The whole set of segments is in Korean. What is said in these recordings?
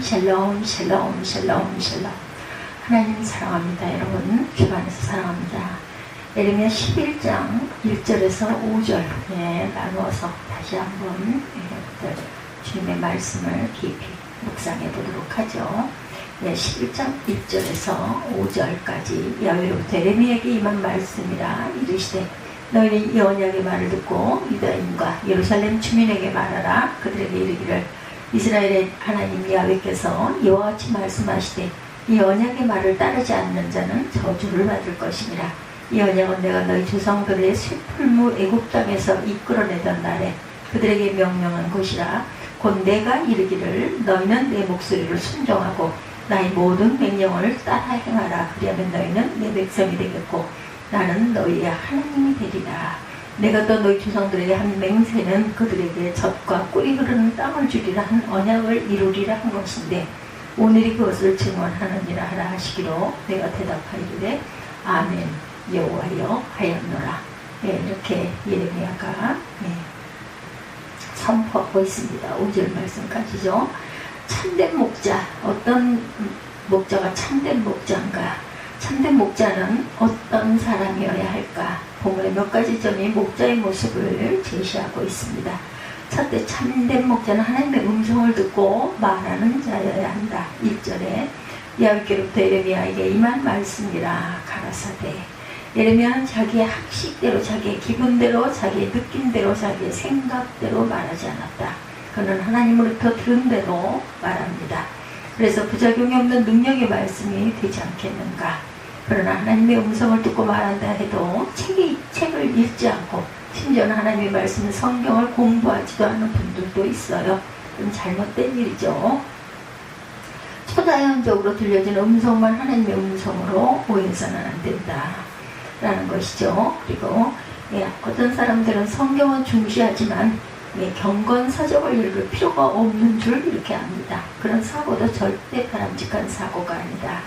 샬롬 샬롬 샬롬 샬롬. 하나님 사랑합니다. 여러분 주 안에서 사랑합니다. 예레미야 11장 1절에서 5절에 나누어서 다시 한번 주님의 말씀을 깊이 묵상해 보도록 하죠. 네, 11장 1절에서 5절까지 야외로부터 예레미야에게 임한 말씀이라 이르시되 너희는 이 언약의 말을 듣고 유다인과 예루살렘 주민에게 말하라. 그들에게 이르기를 이스라엘의 하나님 야외께서 이와 같이 말씀하시되 이 언약의 말을 따르지 않는 자는 저주를 받을 것이니라. 이 언약은 내가 너희 조상들의 슬플무 애굽 땅에서 이끌어내던 날에 그들에게 명령한 것이라. 곧 내가 이르기를 너희는 내 목소리를 순종하고 나의 모든 명령을 따라 행하라. 그리하면 너희는 내 백성이 되겠고 나는 너희의 하나님이 되리라. 내가 또 너희 조상들에게 한 맹세는 그들에게 젖과 꿀이 흐르는 땅을 주리라 한 언약을 이루리라 한 것인데 오늘이 그것을 증언하느니라 하라 하시기로 내가 대답하기를 아멘 여호와여 하였노라. 네, 이렇게 예레미야가 네, 선포하고 있습니다. 5절 말씀까지죠. 참된 목자 어떤 목자가 참된 목자인가 참된 목자는 어떤 사람이어야 할까? 본문의 몇 가지 점이 목자의 모습을 제시하고 있습니다. 첫째, 참된 목자는 하나님의 음성을 듣고 말하는 자여야 한다. 1절에 야곱께로부터 예레미야에게 임한 말씀이라 가라사대. 예레미야는 자기의 학식대로, 자기의 기분대로, 자기의 느낌대로, 자기의 생각대로 말하지 않았다. 그는 하나님으로부터 들은 대로 말합니다. 그래서 부작용이 없는 능력의 말씀이 되지 않겠는가. 그러나 하나님의 음성을 듣고 말한다 해도 책이, 책을 읽지 않고 심지어는 하나님의 말씀 성경을 공부하지도 않는 분들도 있어요. 그럼 잘못된 일이죠. 초자연적으로 들려진 음성만 하나님의 음성으로 오해해서는 안 된다. 라는 것이죠. 그리고 예, 어떤 사람들은 성경은 중시하지만 예, 경건사적을 읽을 필요가 없는 줄 이렇게 압니다. 그런 사고도 절대 바람직한 사고가 아니다.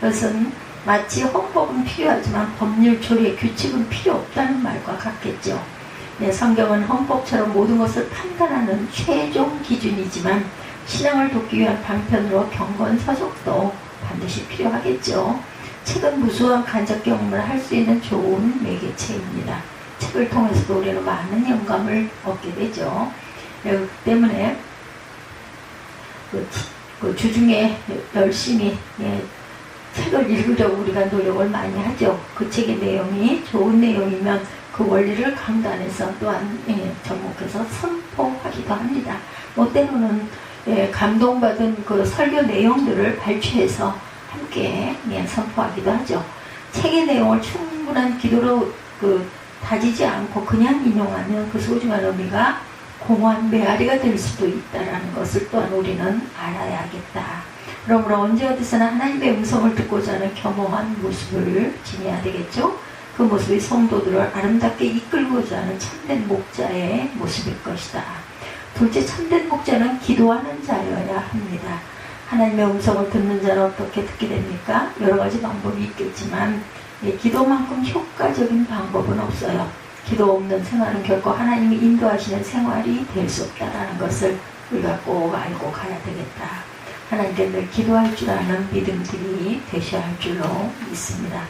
그것은 마치 헌법은 필요하지만 법률 조례 규칙은 필요 없다는 말과 같겠죠. 네, 성경은 헌법처럼 모든 것을 판단하는 최종 기준이지만 신앙을 돕기 위한 방편으로 경건사적도 반드시 필요하겠죠. 책은 무수한 간접 경험을 할 수 있는 좋은 매개체입니다. 책을 통해서도 우리는 많은 영감을 얻게 되죠. 그 때문에 그, 그 주중에 열심히 예, 책을 읽으려고 우리가 노력을 많이 하죠. 그 책의 내용이 좋은 내용이면 그 원리를 강단에서 또한 예, 접목해서 선포하기도 합니다. 뭐 때로는 예, 감동받은 그 설교 내용들을 발췌해서 함께 예, 선포하기도 하죠. 책의 내용을 충분한 기도로 그 다지지 않고 그냥 인용하면 그 소중한 의미가 공허한 메아리가 될 수도 있다는 것을 또한 우리는 알아야겠다. 그러므로 언제 어디서나 하나님의 음성을 듣고자 하는 겸허한 모습을 지녀야 되겠죠. 그 모습이 성도들을 아름답게 이끌고자 하는 참된 목자의 모습일 것이다. 둘째 참된 목자는 기도하는 자여야 합니다. 하나님의 음성을 듣는 자는 어떻게 듣게 됩니까? 여러 가지 방법이 있겠지만 예, 기도만큼 효과적인 방법은 없어요. 기도 없는 생활은 결코 하나님이 인도하시는 생활이 될 수 없다는 것을 우리가 꼭 알고 가야 되겠다. 하나님께 늘 기도할 줄 아는 믿음들이 되셔야 할 줄로 믿습니다.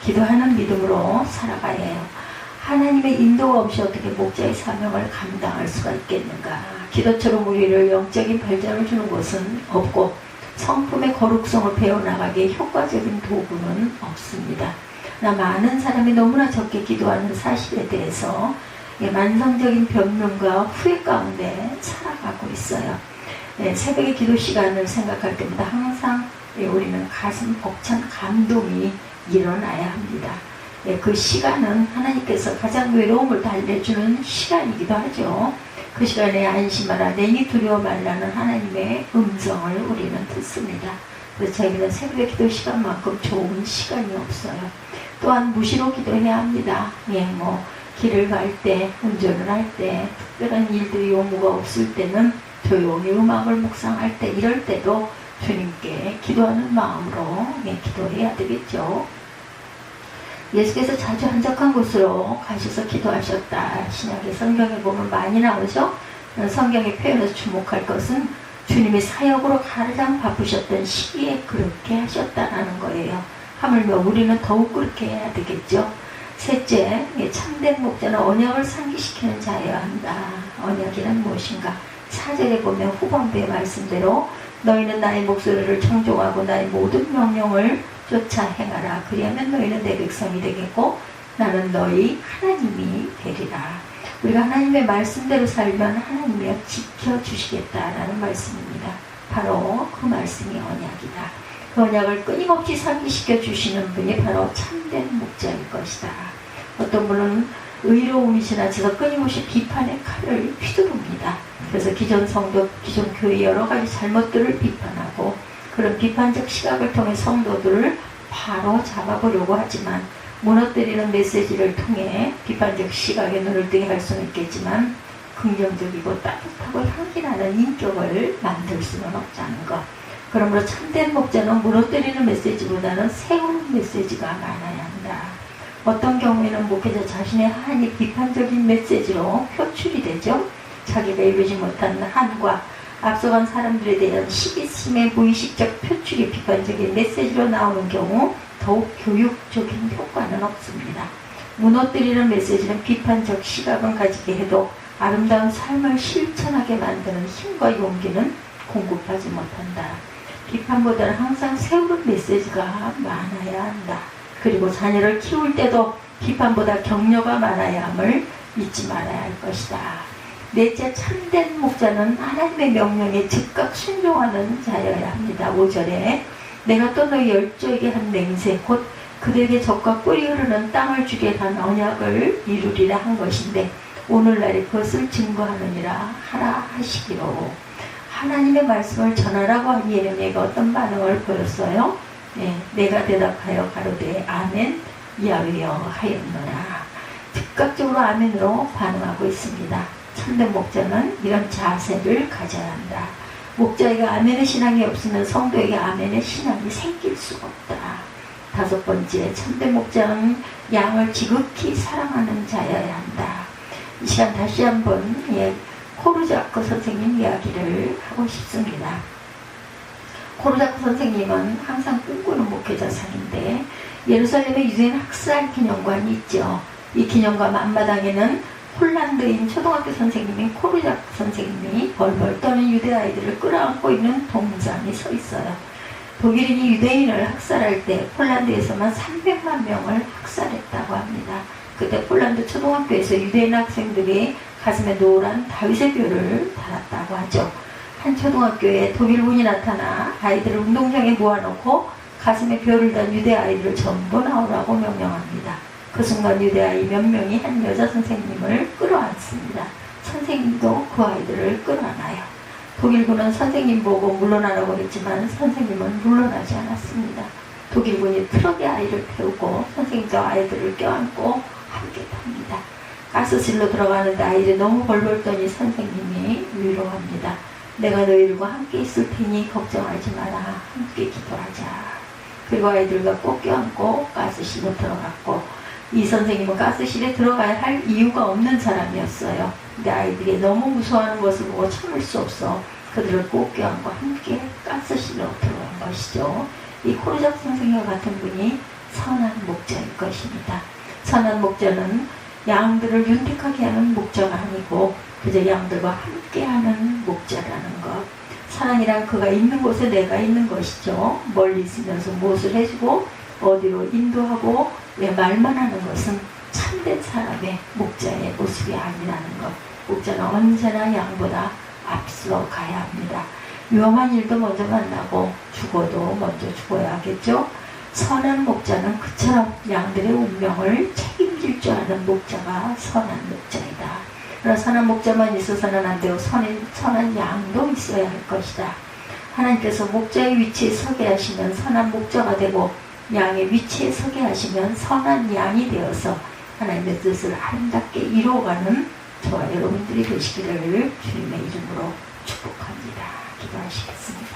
기도하는 믿음으로 살아가야 해요. 하나님의 인도가 없이 어떻게 목자의 사명을 감당할 수가 있겠는가. 기도처럼 우리를 영적인 발전을 주는 것은 없고 성품의 거룩성을 배워나가기에 효과적인 도구는 없습니다. 나 많은 사람이 너무나 적게 기도하는 사실에 대해서 만성적인 변명과 후회 가운데 살아가고 있어요. 예, 새벽의 기도 시간을 생각할 때마다 항상 예, 우리는 가슴 벅찬 감동이 일어나야 합니다. 예, 그 시간은 하나님께서 가장 외로움을 달래주는 시간이기도 하죠. 그 시간에 안심하라 내니 두려워 말라는 하나님의 음성을 우리는 듣습니다. 그래서 저희는 새벽의 기도 시간만큼 좋은 시간이 없어요. 또한 무시로 기도해야 합니다. 예, 뭐 길을 갈 때, 운전을 할 때, 특별한 일들이 요구가 없을 때는 조용히 음악을 묵상할 때, 이럴 때도 주님께 기도하는 마음으로 예, 기도해야 되겠죠. 예수께서 자주 한적한 곳으로 가셔서 기도하셨다. 신약의 성경에 보면 많이 나오죠. 성경의 표현에서 주목할 것은 주님이 사역으로 가장 바쁘셨던 시기에 그렇게 하셨다라는 거예요. 하물며 우리는 더욱 그렇게 해야 되겠죠. 셋째, 예, 참된 목자는 언약을 상기시키는 자여야 한다. 언약이란 무엇인가? 사절에 보면 후반부의 말씀대로 너희는 나의 목소리를 청종하고 나의 모든 명령을 쫓아 행하라. 그리하면 너희는 내 백성이 되겠고 나는 너희 하나님이 되리라. 우리가 하나님의 말씀대로 살면 하나님이 지켜주시겠다라는 말씀입니다. 바로 그 말씀이 언약이다. 그 언약을 끊임없이 상기시켜 주시는 분이 바로 참된 목자일 것이다. 어떤 분은 의로움이 지나쳐서 끊임없이 비판의 칼을 휘두릅니다. 그래서 기존 성도, 기존 교회 여러 가지 잘못들을 비판하고 그런 비판적 시각을 통해 성도들을 바로 잡아보려고 하지만 무너뜨리는 메시지를 통해 비판적 시각에 눈을 뜨게 할 수는 있겠지만 긍정적이고 따뜻하고 향기 나는 인격을 만들 수는 없다는 것. 그러므로 참된 목자는 무너뜨리는 메시지보다는 세우는 메시지가 많아야 한다. 어떤 경우에는 목회자 자신의 한이 비판적인 메시지로 표출이 되죠. 자기가 이루지 못한 한과 앞서간 사람들에 대한 시기심의 무의식적 표출이 비판적인 메시지로 나오는 경우 더욱 교육적인 효과는 없습니다. 무너뜨리는 메시지는 비판적 시각은 가지게 해도 아름다운 삶을 실천하게 만드는 힘과 용기는 공급하지 못한다. 비판보다는 항상 세우는 메시지가 많아야 한다. 그리고 자녀를 키울 때도 비판보다 격려가 많아야 함을 잊지 말아야 할 것이다. 넷째 참된 목자는 하나님의 명령에 즉각 순종하는 자여야 합니다. 5절에 내가 또 너희 열조에게 한 맹세 곧 그들에게 적과 꿀이 흐르는 땅을 주게 한 언약을 이루리라 한 것인데 오늘날에 그것을 증거하느니라 하라 하시기로 하나님의 말씀을 전하라고 한 예레미야가 어떤 반응을 보였어요? 네, 내가 대답하여 가로되 아멘 야외여 하였노라 즉각적으로 아멘으로 반응하고 있습니다. 참된 목자는 이런 자세를 가져야 한다. 목자에게 아멘의 신앙이 없으면 성도에게 아멘의 신앙이 생길 수가 없다. 다섯 번째, 참된 목자는 양을 지극히 사랑하는 자여야 한다. 이 시간 다시 한번 예, 코르자코 선생님 이야기를 하고 싶습니다. 코르자코 선생님은 항상 꿈꾸는 목회자상인데 예루살렘에 유대인 학살 기념관이 있죠. 이 기념관 앞마당에는 폴란드인 초등학교 선생님인 코르자코 선생님이 벌벌 떠는 유대 아이들을 끌어안고 있는 동상이 서 있어요. 독일인이 유대인을 학살할 때 폴란드에서만 300만 명을 학살했다고 합니다. 그때 폴란드 초등학교에서 유대인 학생들이 가슴에 노란 다윗의 벼를 달았다고 하죠. 한 초등학교에 독일군이 나타나 아이들을 운동장에 모아놓고 가슴에 벼를 단 유대 아이들을 전부 나오라고 명령합니다. 그 순간 유대 아이 몇 명이 한 여자 선생님을 끌어안습니다. 선생님도 그 아이들을 끌어안아요. 독일군은 선생님 보고 물러나라고 했지만 선생님은 물러나지 않았습니다. 독일군이 트럭에 아이를 태우고 선생님과 아이들을 껴안고 함께 탑니다. 가스실로 들어가는데 아이들이 너무 벌벌 떠니 선생님이 위로합니다. 내가 너희들과 함께 있을 테니 걱정하지 마라. 함께 기도하자. 그리고 아이들과 꼭 껴안고 가스실로 들어갔고 이 선생님은 가스실에 들어가야 할 이유가 없는 사람이었어요. 근데 아이들이 너무 무서워하는 것을 보고 참을 수 없어 그들을 꼭 껴안고 함께 가스실로 들어간 것이죠. 이 코르작 선생님과 같은 분이 선한 목자일 것입니다. 선한 목자는 양들을 윤택하게 하는 목자가 아니고 그저 양들과 함께하는 목자라는 것. 사랑이란 그가 있는 곳에 내가 있는 것이죠. 멀리 있으면서 무엇을 해주고 어디로 인도하고 왜 말만 하는 것은 참된 사람의 목자의 모습이 아니라는 것. 목자는 언제나 양보다 앞서 가야 합니다. 위험한 일도 먼저 만나고 죽어도 먼저 죽어야 하겠죠. 선한 목자는 그처럼 양들의 운명을 책임질 줄 아는 목자가 선한 목자이다. 그러나 선한 목자만 있어서는 안 되고 선한, 선한 양도 있어야 할 것이다. 하나님께서 목자의 위치에 서게 하시면 선한 목자가 되고 양의 위치에 서게 하시면 선한 양이 되어서 하나님의 뜻을 아름답게 이루어가는 저와 여러분들이 되시기를 주님의 이름으로 축복합니다. 기도하시겠습니다.